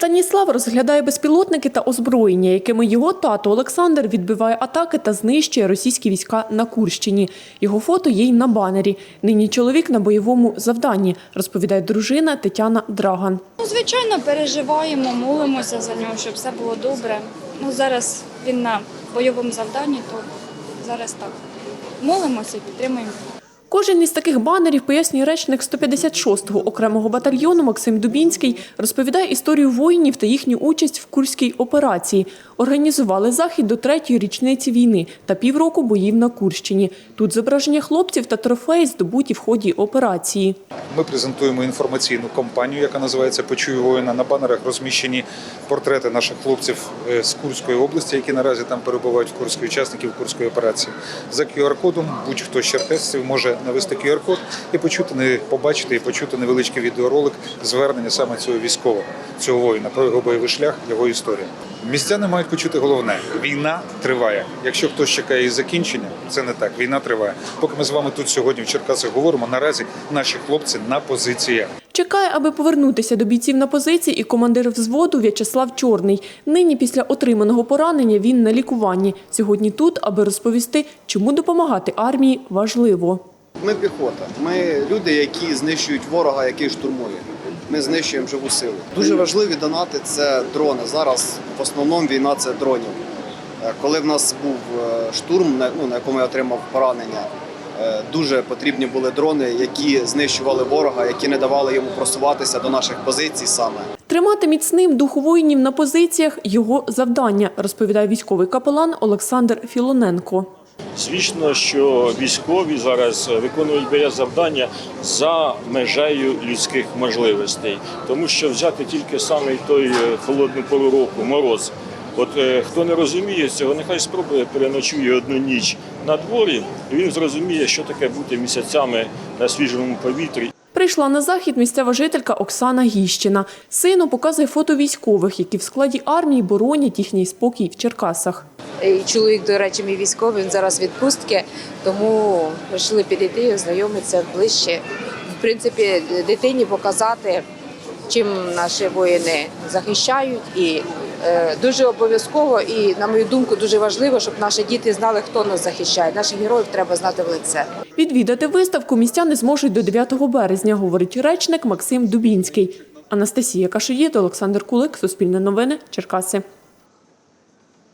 Станіслав розглядає безпілотники та озброєння, якими його тато Олександр відбиває атаки та знищує російські війська на Курщині. Його фото є й на банері. Нині чоловік на бойовому завданні, розповідає дружина Тетяна Драган. Ну, звичайно, переживаємо, молимося за нього, щоб все було добре. Ну, зараз він на бойовому завданні, то зараз так. Молимося підтримуємо. Кожен із таких банерів, пояснює речник 156-го окремого батальйону Максим Дубінський, розповідає історію воїнів та їхню участь в Курській операції. Організували захід до третьої річниці війни та півроку боїв на Курщині. Тут зображення хлопців та трофеї здобуті в ході операції. Ми презентуємо інформаційну кампанію, яка називається Почуй воїна. На банерах розміщені портрети наших хлопців е, з Курської області, які наразі там перебувають в Курській учасників Курської операції. За QR-кодом будь-хто з черкесців може навести QR-код і почути не побачити і почути невеличкий відеоролик звернення саме цього військового, цього воїна про його бойовий шлях, його історію. Містяни мають почути головне: війна триває. Якщо хтось чекає її закінчення, це не так. Війна триває. Поки ми з вами тут сьогодні в Черкасах говоримо, наразі наші хлопці на позиціях. Чекає, аби повернутися до бійців на позиції і командир взводу В'ячеслав Чорний. Нині після отриманого поранення він на лікуванні. Сьогодні тут, аби розповісти, чому допомагати армії важливо. Ми піхота. Ми люди, які знищують ворога, який штурмує. Ми знищуємо живу силу. Дуже важливі донати це дрони. Зараз в основному війна це дронів. Е, Коли в нас був е, штурм, на- ну, на якому я отримав поранення, е, дуже потрібні були дрони, які знищували ворога, які не давали йому просуватися до наших позицій саме. Тримати міцним дух воїнів на позиціях – його завдання, розповідає військовий капелан Олександр Філоненко. Звісно, що військові зараз виконують боє завдання за межею людських можливостей, тому що взяти тільки саме той е, холодну пору року, мороз. От е, хто не розуміє цього, нехай спробує переночує одну ніч на дворі, і він зрозуміє, що таке бути місяцями на свіжому повітрі. Прийшла на захід місцева жителька Оксана Гіщина. Сину показує фото військових, які в складі армії боронять їхній спокій в Черкасах. І чоловік, до речі, мій військовий, він зараз в відпустці, тому вирішили підійти, ознайомитися ближче. В принципі, дитині показати, чим наші воїни захищають. І е, дуже обов'язково, і на мою думку, дуже важливо, щоб наші діти знали, хто нас захищає. Наших героїв треба знати в лице. Відвідати виставку містяни зможуть до 9 березня, говорить речник Максим Дубінський. Анастасія Кашоїд, Олександр Кулик, Суспільне новини, Черкаси.